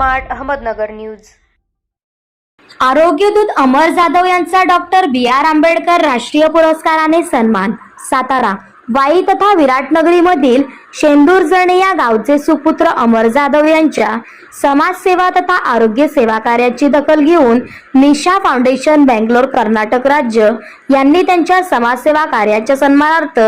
Smart Ahmednagar news. आरोग्यदूत Amar Jadhav यांचा doctor बी R Ambedkar राष्ट्रीय पुरस्काराने सन्मान. सातारा वाई तथा विराटनगरीमधील शेंदूरजणे या गावचे सुपुत्र अमर जाधव यांच्या समाजसेवा तथा आरोग्य सेवा कार्याची दखल घेऊन निशा फाउंडेशन बँगलोर कर्नाटक राज्य यांनी त्यांच्या समाजसेवा कार्याच्या सन्मानार्थ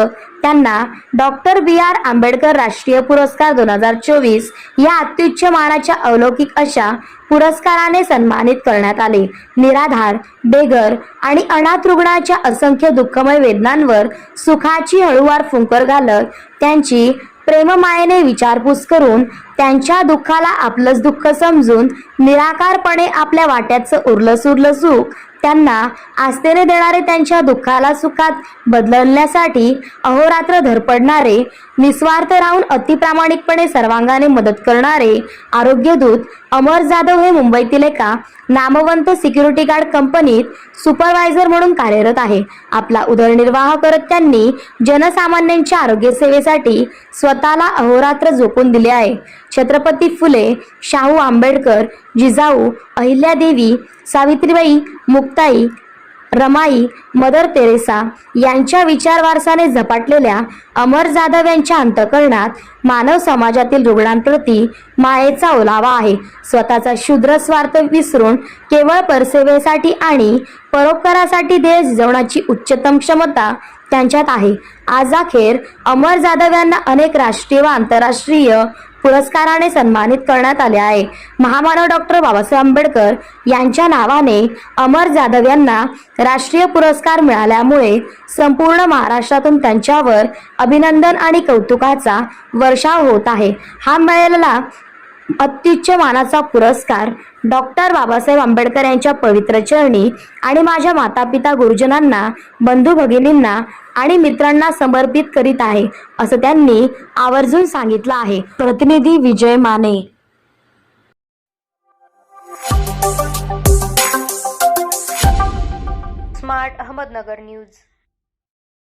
त्यांना डॉक्टर बी आर आंबेडकर राष्ट्रीय पुरस्कार दोन हजार चोवीस या अत्युच्च मानाच्या अलौकिक अशा पुरस्काराने सन्मानित करण्यात आले. निराधार बेघर आणि अनाथ रुग्णाच्या असंख्य दुःखमय वेदनांवर सुखाची हळूवार फुंकर घालत त्यांची प्रेममायेने विचारपूस करून त्यांच्या दुःखाला आपलंच दुःख समजून निराकारपणे आपल्या वाट्याचं उरलं सुरलं सुख त्यांना आस्थेने देणारे त्यांच्या दुःखाला सुखात बदलण्यासाठी अहोरात्र धडपडणारे निस्वार्थ राहून अतिप्रामाणिकपणे सर्वांगाने मदत करणारे आरोग्यदूत अमर जाधव हे मुंबईतील एका नामवंत सिक्युरिटी गार्ड कंपनीत सुपरवायझर म्हणून कार्यरत आहे. आपला उदरनिर्वाह करत त्यांनी जनसामान्यांच्या आरोग्यसेवेसाठी स्वतःला अहोरात्र झोपून दिले आहे. छत्रपती फुले शाहू आंबेडकर जिजाऊ अहिल्यादेवी सावित्रीबाई मुक्ताई रमाई मदर तेरेसा यांच्या विचार वारसाने झपाटलेल्या अमर जाधव यांच्या अंतकरणात मानव समाजातील रुग्णांप्रती मायेचा ओलावा आहे. स्वतःचा शूद्र स्वार्थ विसरून केवळ परसेवेसाठी आणि परोपकारासाठी देश जवणाची उच्चतम क्षमता त्यांच्यात आहे. आज अखेर अमर जाधव यांना अनेक राष्ट्रीय व आंतरराष्ट्रीय पुरस्काराने सन्मानित करण्यात आले आहे. महामानव डॉक्टर बाबासाहेब आंबेडकर यांच्या नावाने अमर जाधव यांना राष्ट्रीय पुरस्कार मिळाल्यामुळे संपूर्ण महाराष्ट्रातून त्यांच्यावर अभिनंदन आणि कौतुकाचा वर्षाव होत आहे. हा मिळालेला अत्युच्च मानाचा पुरस्कार डॉक्टर बाबासाहेब आंबेडकर यांच्या पवित्र चरणी आणि माझ्या माता पिता गुरुजनांना बंधू भगिनींना आणि मित्रांना समर्पित करीत आहे असं त्यांनी आवर्जून सांगितलं आहे. प्रतिनिधी Vijay Mane. Smart Ahmednagar news.